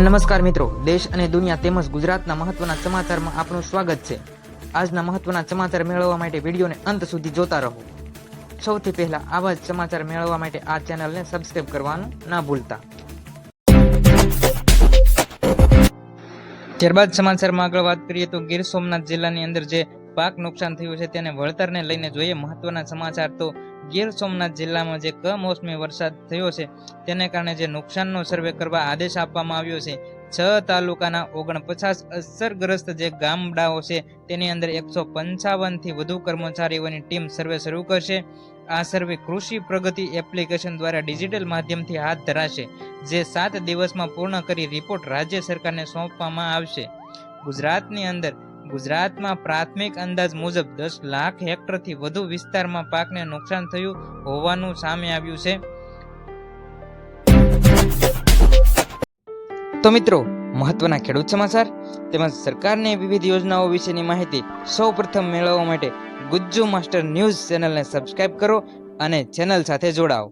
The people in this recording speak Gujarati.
નમસ્કાર મિત્રો, દેશ અને દુનિયા તેમજ ગુજરાતના મહત્વના સમાચારમાં આપનું સ્વાગત છે. આજના મહત્વના સમાચાર મેળવવા માટે વિડીયોને અંત સુધી જોતા રહો. સૌથી પહેલા આવા જ સમાચાર મેળવવા માટે આ ચેનલને સબસ્ક્રાઇબ કરવાનું ના ભૂલતા. ત્યારબાદ સમાચારમાં આગળ વાત કરીએ તો ગીર સોમનાથ જિલ્લાની અંદર જે પાક નુકસાન થયું છે તેને વળતરને લઈને જોઈએ મહત્વના સમાચાર તો ગીર સોમનાથ જિલ્લામાં જે કમોસમી વરસાદ થયો છે, તેને કારણે જે નુકસાનનો સર્વે કરવા આદેશ આપવામાં આવ્યો છે, છ તાલુકાના ઓગણપચાસ અસરગ્રસ્ત જે ગામડાઓ છે, તેની અંદર એકસો પંચાવનથી વધુ કર્મચારીઓની ટીમ સર્વે શરૂ કરશે. આ સર્વે કૃષિ પ્રગતિ એપ્લિકેશન દ્વારા ડિજિટલ માધ્યમથી હાથ ધરાશે, જે સાત દિવસમાં પૂર્ણ કરી રિપોર્ટ રાજ્ય સરકારને સોંપવામાં આવશે. ગુજરાતની અંદર ગુજરાતમાં પ્રાથમિક અંદાજ મુજબ દસ લાખ હેક્ટરથી વધુ વિસ્તારમાં પાકને નુકસાન થયું હોવાનું સામે આવ્યું છે. તો મિત્રો, મહત્વના ખેડૂત સમાચાર, તેમજ સરકારની વિવિધ યોજનાઓ વિશેની માહિતી સૌ પ્રથમ મેળવવા માટે ગુજ્જુ માસ્ટર ન્યૂઝ ચેનલને સબસ્ક્રાઇબ કરો અને ચેનલ સાથે જોડાઓ.